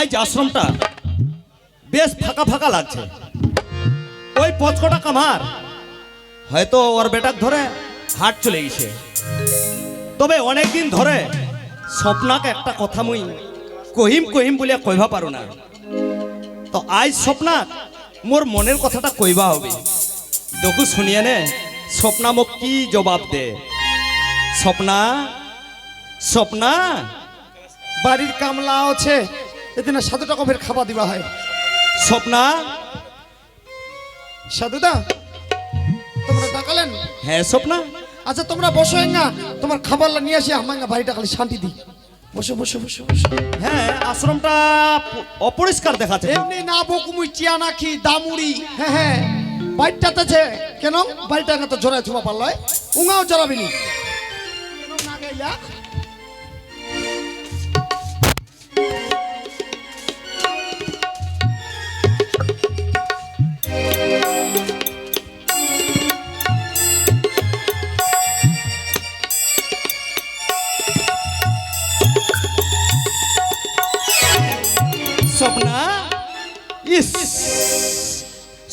আজ আশ্রমটা বেশ ফাঁকা ফাঁকা লাগছে। ওই পচকটা কামার, হয়তো ওর বেটাক ধরে হাট চলে গেছে তবে অনেক দিন ধরে স্বপ্নাকে একটা কথা মুই কহিম কহিম বলিয়া কইবা পারো না। তো আজ স্বপ্না, মোর মনের কথাটা কইবা হবে। দেখু শুনিয়ে নে, স্বপ্না মোক কি জবাব দে? স্বপ্না স্বপ্না, বাড়ির কামলা আছে। এদিন সাধু রকমের খাবার দিবা হয়। স্বপ্না? সাধুদা তোমরা ডাকালেন? হ্যাঁ স্বপ্না। আচ্ছা তোমরা বসো না তোমার খাবারলা নিয়ে আসি আমার বাড়িটা খালি শান্তি দি বসো বসো বসো বসো। হ্যাঁ আশ্রমটা অপরিষ্কার দেখাচ্ছে। এমনি না বকুমুই চিয়া নাকি দামুড়ি। হ্যাঁ হ্যাঁ। বাড়িটাতে কেন? বাড়িটা তো জোড়ায় থুবা পারলয় উঙাও জড়াবিনি। কেন না ইস।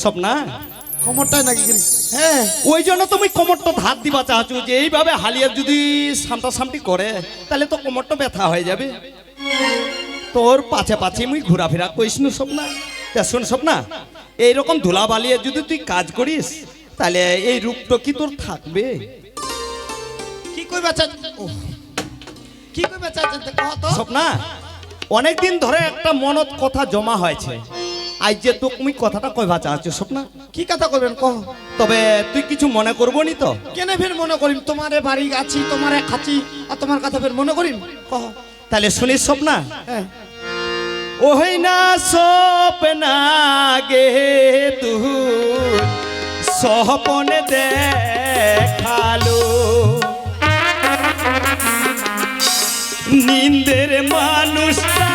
স্বপ্না কমরটাই নাকি গেলি? হ্যাঁ। ওই জন্য তুমি কোমরটা ধার দিবা চাচ্ছ যে এইভাবে হালিয়া যদি সামটাসামটি করে তাহলে তো কোমরটা ব্যথা হয়ে যাবে। তোর পাছে পাছে মুই ঘোরাফেরা করিস নু স্বপ্না। তা শোন স্বপ্না এইরকম ধুলা বালিয়ে যদি তুই কাজ করিস তাহলে এই রূপটা কি তোর থাকবে? কি কইবা চা ও কি তো কহ স্বপ্না অনেকদিন ধরে একটা মনত কথা জমা হয়েছে। আজ যে তো তুমি কথাটা কইবা চাচ্ছ স্বপ্না কি কথা কইবেন কহ? তবে তুই কিছু মনে করব নি তো? কেন ফের মনে করিম? তোমারে বাড়ি আছি তোমারে খাচ্ছি আর তোমার কথা ফের মনে করিম? কহ তাহলে শুনিস স্বপ্না। হ্যাঁ। ওই না স্বপ্না গে তু স্বপনে দেখাল। নিন্দের মানুষটা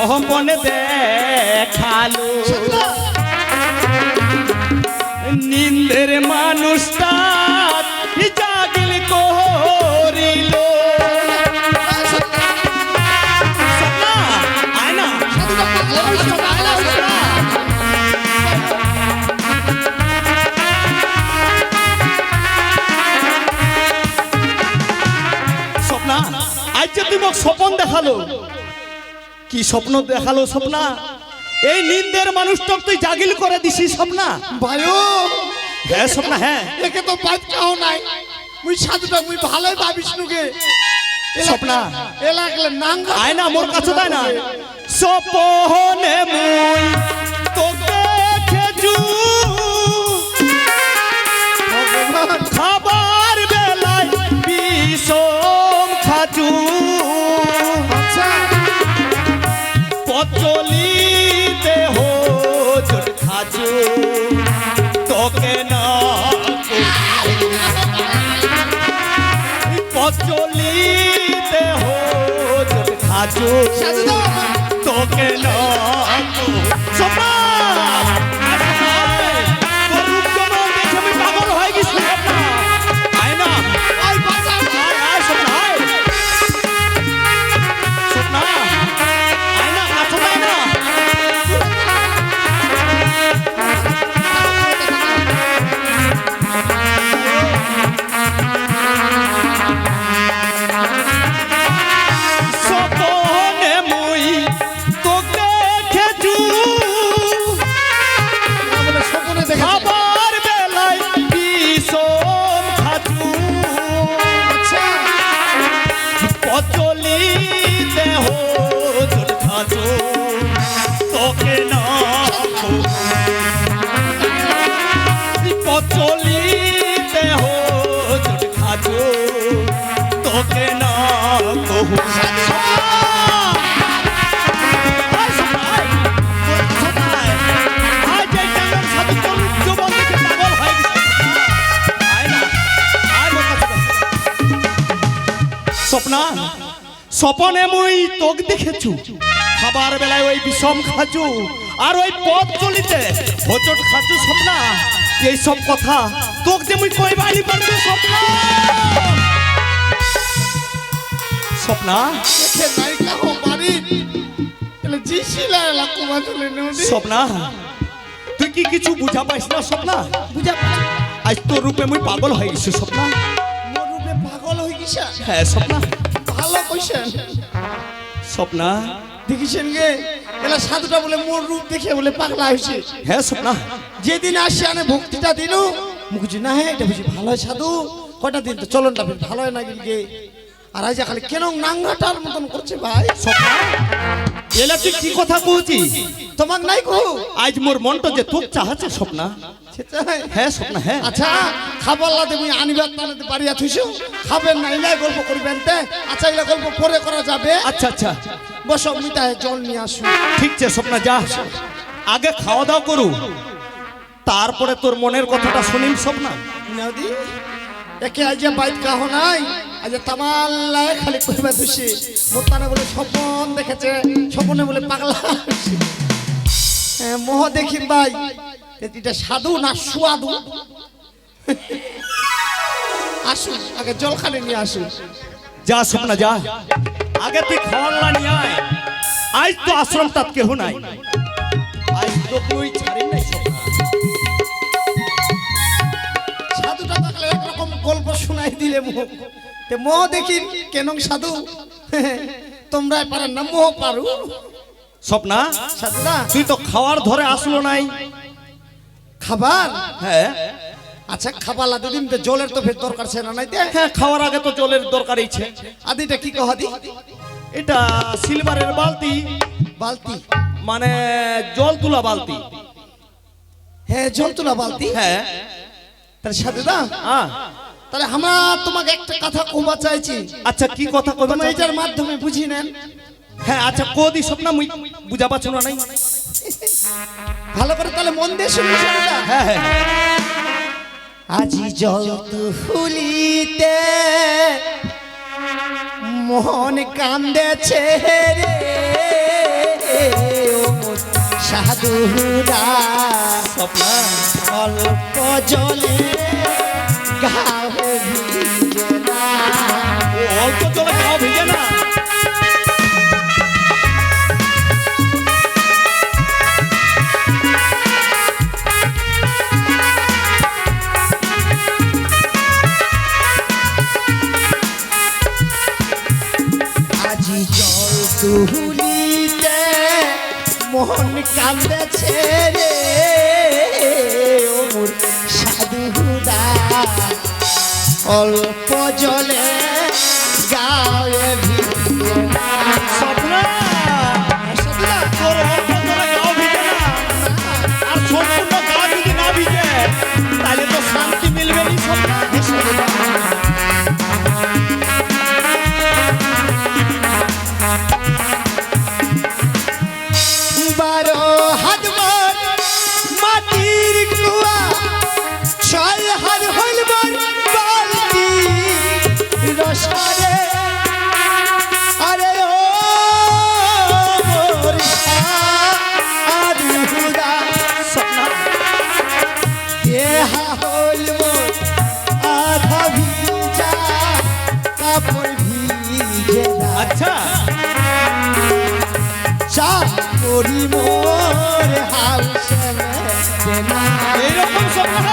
স্বপনে দেখাল। নিন্দের মানুষটা জাগিল করিল। আজ যে তুই মোক স্বপন দেখাল কি স্বপ্ন দেখাল স্বপ্না? এই নিন্দের মানুষটা তুই জাগিল করে দিছি স্বপ্না? ভাইও। হ্যাঁ স্বপ্না হ্যাঁ। একে তো বাচ্চাও নাই। মুই সাধুটা মুই ভালোই ভাবিস বিষ্ণুকে। স্বপ্না। এলাকলে নাঙ্গা আয় না মোর কাছে তাই না। স্বপনে মুই তোকে খেজু সাধুদা তোকে না স্বপনে মুই তোক দেখেছু। খাবার বেলায় ওই বিষম খাচু আর ওই পথ চলিতে হোচট খাচু স্বপ্না। এই সব কথা তোক যে মুই কইবানি পারব স্বপ্না। স্বপ্না? দেখে নাই কাহো বাড়ি। এলে জিসিলা এলা কুমা চলে নদী স্বপ্না তুই কি কিছু বুঝা পাইস না স্বপ্না? বুঝা পাচ্ছি আজ তোর রূপে মুই পাগল হয়ে গেছি স্বপ্না। মোর রূপে পাগল হয়ে গেছে। হ্যাঁ স্বপ্না। ভালো কইছেন? স্বপ্না। দেখিছেন গে? এলা সাধুটা বলে মোর রূপ দেখে বলে পাগলা হয়েছে হ্যাঁ স্বপ্না। যেদিন আসি আনে ভক্তিটা দিল। মুখুজি না হ্যাঁ এটা বুঝি ভালো হয় সাধু। কটা দিন তো চলনটা বেশ ভালো হয় না গিলগে আর আজ খালি কেন নাঙ্গাটার মতন করছে ভাই। স্বপ্না এলা তুই কি কথা কହୁছিস তোমাক নাই কো আজ মোর মনটা যে তোক চাহাচ্ছে স্বপ্না। সেটাই। হ্যাঁ স্বপ্না হ্যাঁ। আচ্ছা খাবার মুই আনিবার তানাতে পারিয়া থুইছো খাবেন না ইলাই গল্প করবেন তে। আচ্ছা ইলা গল্প পরে করা যাবে। আচ্ছা আচ্ছা। বস জল নিয়ে আসুন ঠিক আছে স্বপ্না যা। আগে খাওয়া দাওয়া করু। তারপরে তোর মনের কথাটা শুনিম স্বপ্না। নদী একে আজ বাইত কাহ নাই আজ তামাল্লায় খালি কইবা থুইছে মোতানে বলে স্বপন দেখেছে স্বপনে বলে পাগলা। হ্যাঁ, মোহ দেখি ভাই এটা সাধু না সুয়াদু? আসুন আগে জল খালি নিয়ে আসুন। যা স্বপ্না যা। আগে তুই খাওয়ার লা নিয়ে আয়। আজ তো আশ্রম তাত কেহ নাই। আজ তো তুই ছাড়ি নাই সাধুটা থাকলে একরকম গল্প শোনাই দিলে মোহ তে মোহ দেখি কেন সাধু? তোমরা পারেন না মোহ পারু। স্বপ্না সাধুদা তুই তো খাওয়ার ধরে আসলো নাই। খাবার? হ্যাঁ। আচ্ছা খাবার লাদে দিন তো জলের তো ফের দরকার ছে না নাইতে হ্যাঁ খাওয়ার আগে তো জলের দরকার ইচ্ছে আদিটা কি কহ দি এটা সিলভারের বালতি। বালতি? মানে জল তুলা বালতি। হ্যাঁ জল তোলা বালতি। হ্যাঁ। তাহলে দা হ্যাঁ তাহলে আমরা তোমাকে একটা কথা কবা চাইছি। আচ্ছা কি কথা চাও? এটার মাধ্যমে বুঝি নেন। হ্যাঁ আচ্ছা কোদি স্বপ্ন মুই বুঝা পাচ্ছ না নাই? ভালো করে তাহলে মন দিয়ে শুনবি হ্যাঁ হ্যাঁ। আজি জল তুলিতে মোহন কান্দেছে রে। সাধুরা স্বপ্ন। অল্প জলে গাও ভিজে না। অল্প জলে ভিজে না। এইরকম স্বপ্ন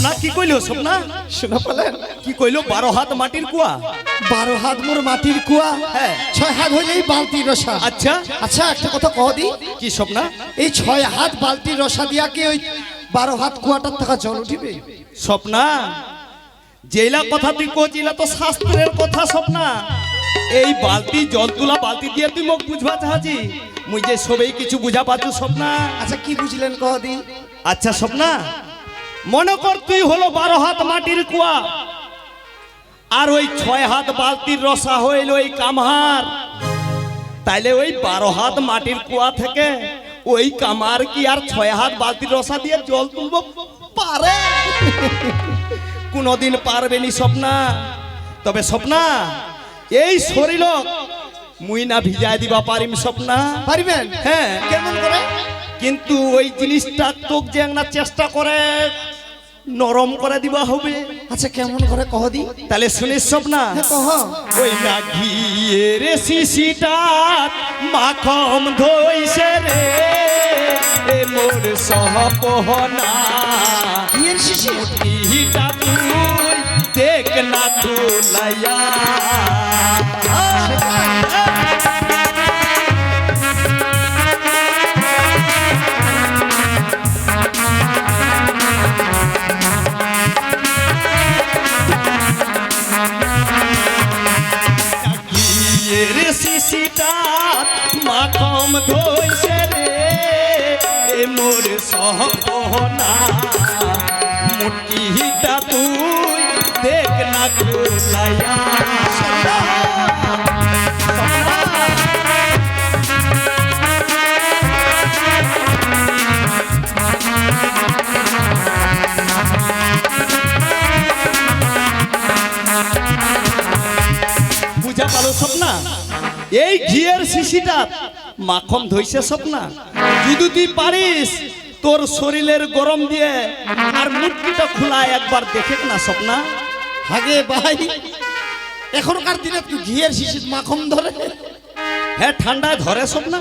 স্বপ্না কি কইলো স্বপ্না? শোনা পেলেন কি কইলো বারো হাত মাটির কুয়া? বারো হাত মোর মাটির কুয়া? হ্যাঁ। ছয় হাত হইলেই বালতির রসা। আচ্ছা। আচ্ছা একটা কথা কহ দি। কি স্বপ্না? এই ছয় হাত বালতির রসা দিয়া কি ওই বারো হাত কুয়াটার থাকা জল উঠিবে? স্বপ্না যেইলা কথা তুই কচিলা তো শাস্ত্রের কথা স্বপ্না। এই বালতি জল তুলা বালতি দিয়ে তুই মোক বুঝবা চাহাছি? মুই যে সবেই কিছু বুঝা পাচ্ছু স্বপ্না। আচ্ছা কি বুঝলেন কহ দি? আচ্ছা স্বপ্না মনে কর তুই হলো বারো হাত মাটির কুয়া। আর ওই ছয় হাত বালতির রসা হইল ওই কামহার। তাইলে ওই বারো হাত মাটির কুয়া থেকে ওই কামার কি আর ছয় হাত বালতির রসা দিয়ে জল তুলব? পারে। কোনোদিন পারবে নি স্বপ্না। তবে স্বপ্না এই শরীর মুই না ভিজাই দিবা পারিম স্বপ্না। পারিবেন? হ্যাঁ। কেমন করে? কিন্তু ওই জিনিসটা তোক যে চেষ্টা করে। নরম করে দিবা হবে। আচ্ছা কেমন করে কহ দি? তাহলে শুনিস সব না হ্যাঁ কহ। ওই না ঘিয়ের শিশিটা মাখম ধইছে রে। এ মোর সহপহনা। বিয়ের শিশি? ইহিটা তুই দেখ না তুলাইয়া মোর সহপহনা মুটকিটা তুই দেখ না খুলাইয়া বুঝা পালো স্বপ্না? এই ঘিয়ের শিশিটা মাখন ধইছে স্বপ্না? যদি তুই পারিস তোর শরীরের গরম দিয়ে আর মুটকিটা খোলা একবার দেখে না স্বপ্না। আগে ভাই এখনকার দিনে তুই ঘিয়ের শিশির মাখন ধরে। হ্যাঁ ঠান্ডায় ধরে স্বপ্না।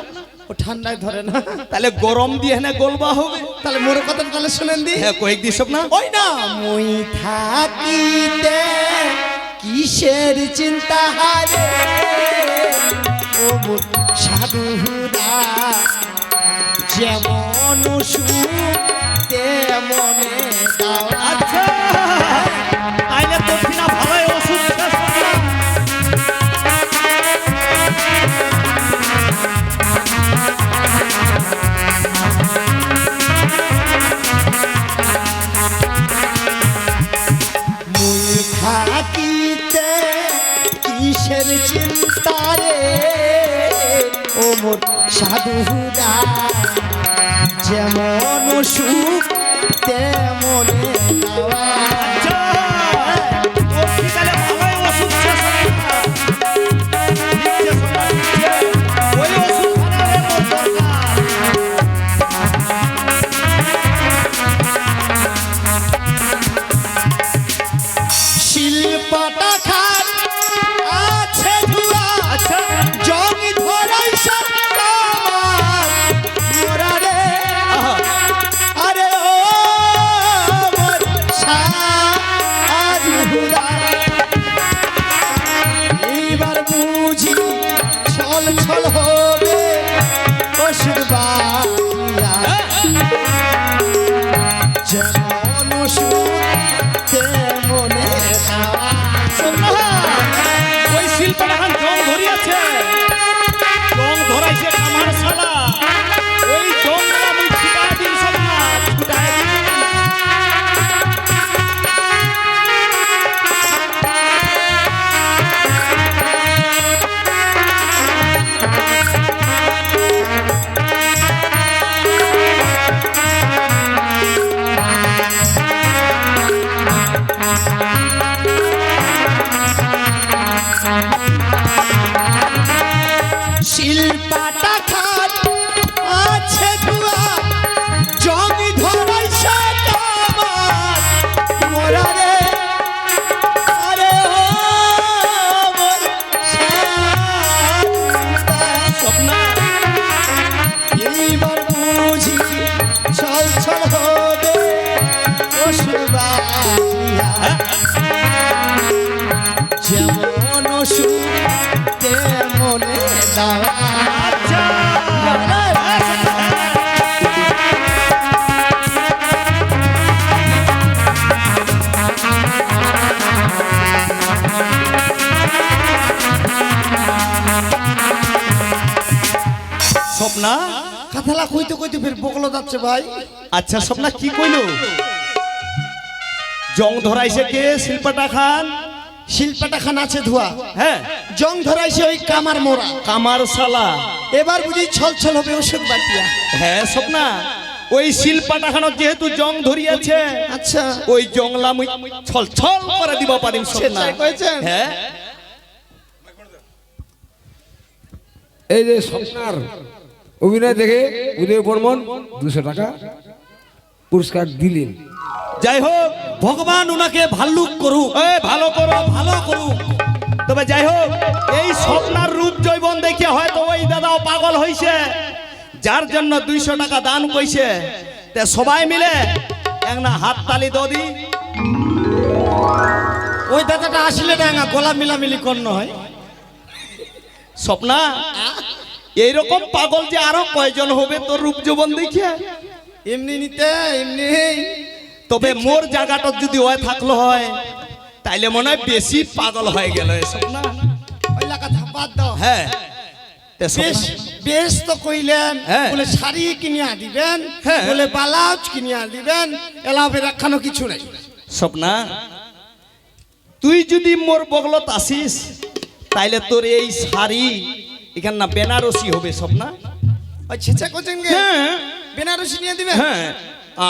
ও ঠান্ডায় ধরে না। তাহলে গরম দিয়ে হ্যাঁ গলবা হবে। তাহলে মোর কথা তাহলে শুনেন দি। হ্যাঁ কয়েক দিস স্বপ্না। ওই না মুই থাকিতে কিসের চিন্তা হারে? ও সাধুরা যেমন তেমনে আচ্ছা। আইলে তো কিনা ভালোই সাধুরা যেমন সুখ তেমনে শিল্পাটা স্বপ্না? কথালা কইতে কইতে ফের বকলো যাচ্ছে ভাই। আচ্ছা স্বপ্না কি কইল? জং ধরাইছে কে? শিল্পাটা খান। শিল্পাটা খান আছে ধোয়া। হ্যাঁ। জং ধরাইছে ওই কামার মোড়া। কামার সালা এবার বুঝি ছল ছল হবে ওষুধ বাটিয়া। হ্যাঁ স্বপ্না। ওই শিল্পাটা খানত যেহেতু জং ধরিয়াছে আচ্ছা। ওই জংলা মুই ছল ছল করে দিব পারিম স্বপ্না? হ্যাঁ। এই যে স্বপ্নার অভিনয় দেখে উদয় বর্মন দুশো টাকা পুরস্কার দিলেন। যাই হোক ভগবান ওনাকে ভাল্লুক করুক। এ, ভালো করো ভালো করুক। তবে যাই হোক এই স্বপ্নার রূপ জৈবন দেখে হয়তো ওই দাদাও পাগল হইছে। যার জন্য দুইশো টাকা দান কইছে। তে সবাই মিলে একটা হাত তালি দি ওই দাদাটা আসলে ডাঙা গোলা মিলামিলি কর্ণ হয় স্বপ্না এইরকম পাগল যে আরও কয়জন হবে তোর রূপ যৌবন দেখে এমনি নিতে এমনি। তবে মোর জায়গাটা যদি ওই থাকল হয় তাইলে মনে হয় বেশি পাগল হয়ে গেল এ স্বপ্না ওই লাগা দাও হ্যাঁ বেশ বেশ তো কইলেন। হ্যাঁ। বলে শাড়ি কিনিয়া দিবেন হ্যাঁ। বলে ব্লাউজ কিনিয়া দিবেন কিছু নাই। স্বপ্না তুই যদি মোর বগলত আসিস তাইলে তোর এই শাড়ি এখান না বেনারসি হবে স্বপ্না। ওই ছেচা কোচেন হ্যাঁ। বেনারসি নিয়ে দিবেন হ্যাঁ।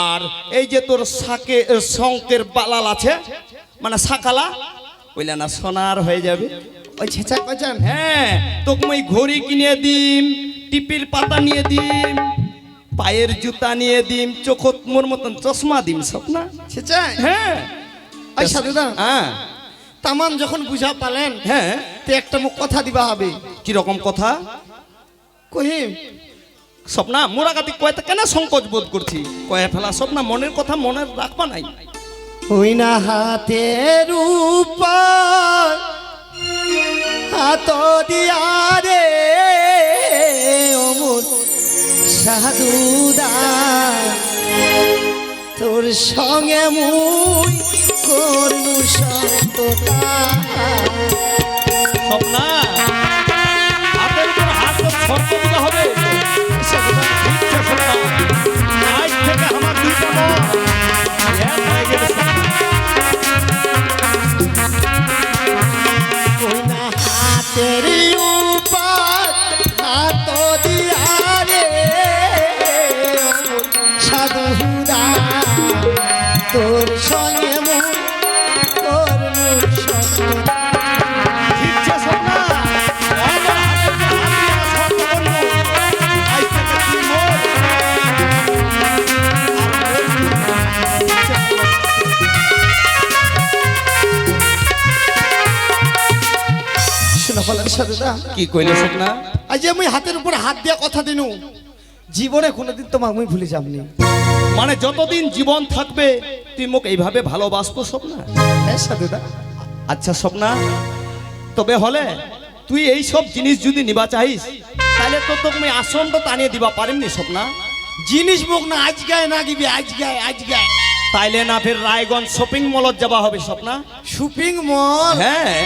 আর এই যে তোর সাকে শঙ্কের বালাল আছে মানে সাকালা ওইলা না সোনার হয়ে যাবে। ওই ছেচা কোচেন। হ্যাঁ তোকে মই ঘড়ি কিনে দিম টিপির পাতা নিয়ে দিম পায়ের জুতা নিয়ে দিম চোখত মোর মতন চশমা দিম স্বপ্না। ছেচা হ্যাঁ। ওই সাধুদা হ্যাঁ। তামান যখন বুঝা পালেন হ্যাঁ। তে একটা মুখ কথা দিবা হবে। কীরকম কথা? কহিম স্বপ্না মোরাকাতি কয়তে কেন সংকোচ বোধ করছি? কয়ে ফেলা স্বপ্না মনের কথা মনে রাখবা নাই। ওই না হাতের উপর হাত দিয়া রে অমর সাধুদা তোর সঙ্গে মুই করলু সত্যতা স্বপ্না। হাতের উপর হাত হবে। সাধুদা কি কইলে স্বপ্না আজ আমি হাতের উপর হাত দিয়া কথা দিনু। জীবনে কোনোদিন তোমাকে আমি ভুলে যাবনি। মানে যতদিন জীবন থাকবে তুই মোক এইভাবে ভালোবাসবো স্বপ্না? হ্যাঁ সাধুদা আচ্ছা স্বপ্না তবে হলে তুই এই সব জিনিস যদি নিবা চাইস তাহলে তো তোকে আমি আসন তো টানিয়ে দিবা পারিমনি স্বপ্না? জিনিস মুখ না আজ গায়ে না গিবি আজ গায়ে আজ গায়ে। তাইলে না ফের রায়গঞ্জ শপিং মলত যাবা হবে স্বপ্না? শপিং মল হ্যাঁ।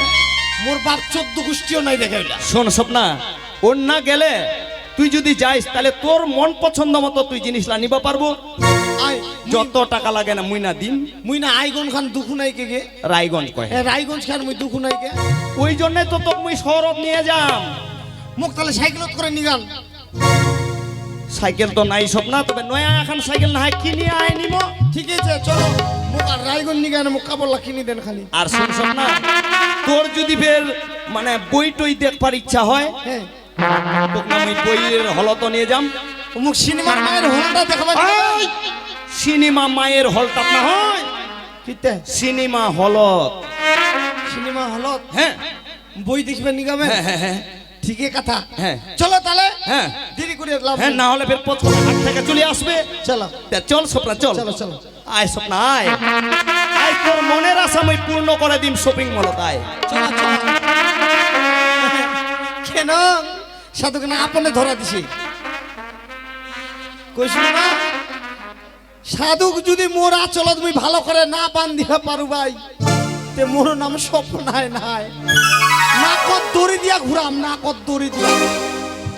মোর বাপ চোদ্দ গোষ্ঠীও নাই দেখা শোন স্বপ্না ওর না গেলে তুই যদি যাইস তাহলে তোর মন পছন্দ মতো তুই জিনিসটা নিবা পারব। যত টাকা লাগে না মুই না দিন মুই না আইগন খান দুখু নাই কে রায়গঞ্জ কয়। রায়গঞ্জ খান মুই দুখু নাই কে? ওই জন্য তো তোকে মুই শহরত নিয়ে যাম। মুখ তাহলে সাইকেলত করে নিগান সাইকেল তো নাই সব না তবে নয়া এখন সাইকেল না হয় কিনে আয় নিব ঠিক আছে চলো। আর রায়গঞ্জ নিয়ে গেলে মুখ কাপড় কিনে দেন খালি। আর শুন সব না তোর যদি ফের মানে বই টই দেখবার ইচ্ছা হয় হ্যাঁ। আমি বইয়ের হলত নিয়ে যাম। মুখ সিনেমার মায়ের হলটা দেখাবে এই, সিনেমা মায়ের হলটা না হয়। কিতে? সিনেমা হলত। সিনেমা হলত? হ্যাঁ। বই দেখবে নিগামে হ্যাঁ হ্যাঁ হ্যাঁ। ঠিকই কথা। হ্যাঁ। চলো তাহলে। হ্যাঁ। দেরি করে লাভ হ্যাঁ। না হলে ফের পথকটা হাট থেকে চলে আসবে। চলো। তা চল স্বপ্না চল। চলো, চলো। আয় স্বপ্না আয়। আয় তোর মনের আশা আমি পূর্ণ করে দিম শপিং চলো চলো। কেন? সাধুকে না আপনে ধরা দিছি। কইছিল না সাধুক যদি মোর আচল তুমি ভালো করে না বান্ধিয়া পারু ভাই তে মোর নাম স্বপ্ন নাই। দড়ি দিয়া ঘুরাম না, কত দড়ি দিয়া।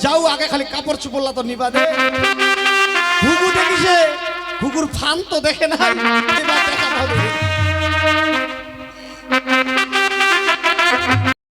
যাও আগে খালি কাপড় চুপড়লা তো নিবা দে। ঘুঘু দেখিছে, ঘুঘুর ফান তো দেখে না এবার দেখা হবে।